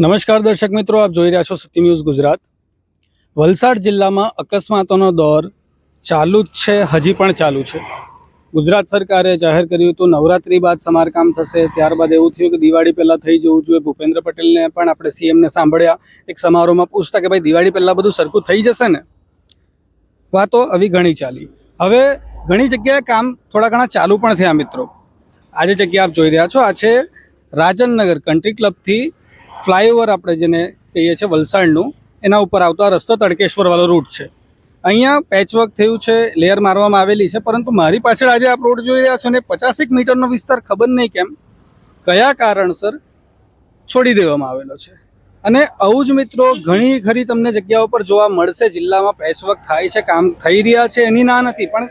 નમસ્કાર દર્શક મિત્રો, આપ જોઈ રહ્યા છો સત્ય ન્યૂઝ ગુજરાત. વલસાડ જિલ્લામાં અકસ્માતોનો દોર ચાલુ જ છે, હજી પણ ચાલુ છે. ગુજરાત સરકારે જાહેર કર્યું હતું, નવરાત્રી બાદ સમારકામ થશે. ત્યારબાદ એવું થયું કે દિવાળી પહેલાં થઈ જવું જોઈએ. ભૂપેન્દ્ર પટેલને પણ આપણે સીએમને સાંભળ્યા. એક સમારોહમાં પૂછતા કે ભાઈ, દિવાળી પહેલાં બધું સરખું થઈ જશે ને? વાતો આવી ઘણી ચાલી. હવે ઘણી જગ્યાએ કામ થોડા ઘણા ચાલુ પણ થયા મિત્રો. આજે જગ્યા આપ જોઈ રહ્યા છો. આ છે રાજનનગર કન્ટ્રી ક્લબથી ફ્લાયઓવર આપણે જેને કહીએ છીએ વલસાડનું, એના ઉપર આવતો આ રસ્તો તડકેશ્વરવાળો રૂટ છે. અહીંયા પેચવર્ક થયું છે લેયર મારવામાં આવેલી છે, પરંતુ મારી પાછળ આજે આપ રોડ જોઈ રહ્યા છો ને પચાસેક મીટરનો વિસ્તાર ખબર નહીં કેમ, કયા કારણસર છોડી દેવામાં આવેલો છે. અને આવું જ મિત્રો ઘણી ખરી તમને જગ્યાઓ પર જોવા મળશે, જિલ્લામાં પેચવર્ક થાય છે, કામ થઈ રહ્યા છે, એની ના નથી, પણ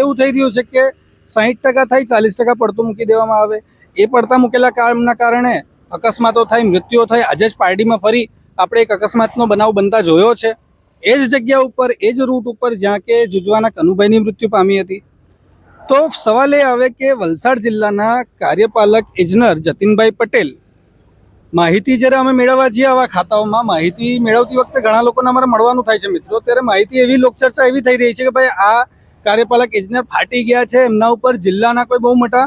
એવું થઈ રહ્યું છે કે સાહીઠ ટકા થાય, ચાલીસ ટકા પડતું મૂકી દેવામાં આવે. એ પડતા મૂકેલા કામના કારણે અકસ્માતો થાય મૃત્યુઓ થાય આજે જ પાર્ટીમાં ફરી આપણે એક અકસ્માતનો બનાવ બનતા જોયો છે. એ જ જગ્યા ઉપર, એ જ રૂટ ઉપર જ્યાં કે જુજવાના કનુભાઈની મૃત્યુ પામી હતી. તો સવાલ એ આવે કે વલસાડ જિલ્લાના કાર્યપાલક ઇજનર જતીનભાઈ પટેલ માહિતી જ્યારે અમે મેળવવા જઈએ આવા ખાતાઓમાં, માહિતી મેળવતી વખતે ઘણા લોકોને અમારે મળવાનું થાય છે મિત્રો. ત્યારે માહિતી એવી લોકચર્ચા એવી થઈ રહી છે કે ભાઈ આ કાર્યપાલક ઇજનર ફાટી ગયા છે, એમના ઉપર જિલ્લાના કોઈ બહુ મોટા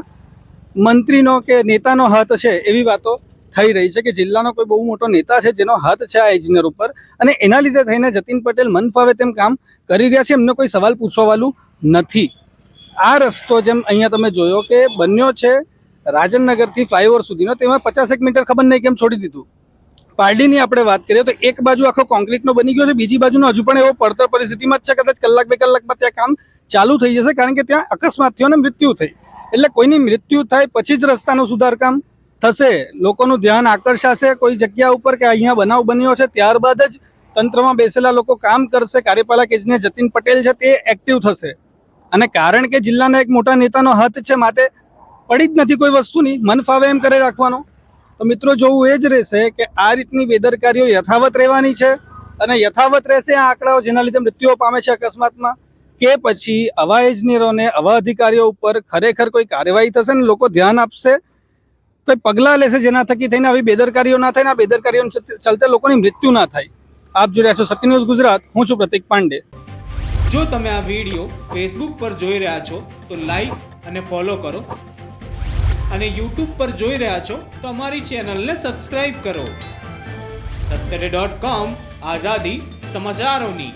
મંત્રીનો કે નેતાનો હાથ છે એવી વાતો થઈ રહી છે કે જિલ્લાનો કોઈ બહુ મોટો નેતા છે જેનો હાથ છે આ ઇજનેર ઉપર. અને એના લીધે થઈને જતીન પટેલ મન ફાવે તેમ કામ કરી રહ્યા છે. એમને કોઈ સવાલ પૂછવાવાળું નથી. આ રસ્તો જેમ અહીંયા તમે જોયો કે બન્યો છે રાજનનગરથી ફ્લાયઓવર સુધીનો. તેમાં પચાસેક મીટર ખબર નહીં કેમ છોડી દીધું. પારડીની આપણે વાત કરીએ તો એક બાજુ આખો કોન્ક્રીટનો બની ગયો છે, બીજી બાજુનો હજુ પણ એવો પડતર પરિસ્થિતિમાં જ છે. કદાચ કલાક બે કલાકમાં ત્યાં કામ ચાલુ થઈ જશે, કારણ કે ત્યાં અકસ્માત થયો અને મૃત્યુ થઈ. એટલે કોઈની મૃત્યુ થાય પછી જ રસ્તાનું સુધારકામ થશે. લોકોનું ધ્યાન આકર્ષાશે કોઈ જગ્યા ઉપર કે અહીંયા બનાવ બન્યો છે, ત્યારબાદ જ તંત્રમાં બેસેલા લોકો કામ કરશે. કાર્યપાલક ઇજનેર જતીન પટેલ છે, તે એક્ટિવ થશે. અને કારણ કે જિલ્લાના એક મોટા નેતાનો હાથ છે, માટે પડી જ નથી કોઈ વસ્તુની, મન ફાવે એમ કરે રાખવાનો. તો મિત્રો, જોવું એ જ રહેશે કે આ રીતની બેદરકારીઓ યથાવત રહેવાની છે અને યથાવત રહેશે આ આંકડાઓ જેના લીધે મૃત્યુઓ પામે છે અકસ્માતમાં, કે પછી આવા ઇજનેરોને આવા અધિકારીઓ ઉપર ખરેખર કોઈ કાર્યવાહી થશે ને લોકો ધ્યાન આપશે? કોઈ પગલાં લેશે જેના થકી થઈને આવી બેદરકારીઓ ના થાય ને આ બેદરકારીઓ ચલતે લોકોની મૃત્યુ ના થાય. આપ જોઈ રહ્યા છો સત્ય ન્યૂઝ ગુજરાત. હું છું પ્રતિક પાંડે. જો તમે આ વીડિયો ફેસબુક પર જોઈ રહ્યા છો, તો લાઈક અને ફોલો કરો. અને યુટ્યુબ પર જોઈ રહ્યા છો, તો અમારી ચેનલને સબસ્ક્રાઈબ કરો. સત્તરે ડોટ કોમ આઝાદી સમાચારોની.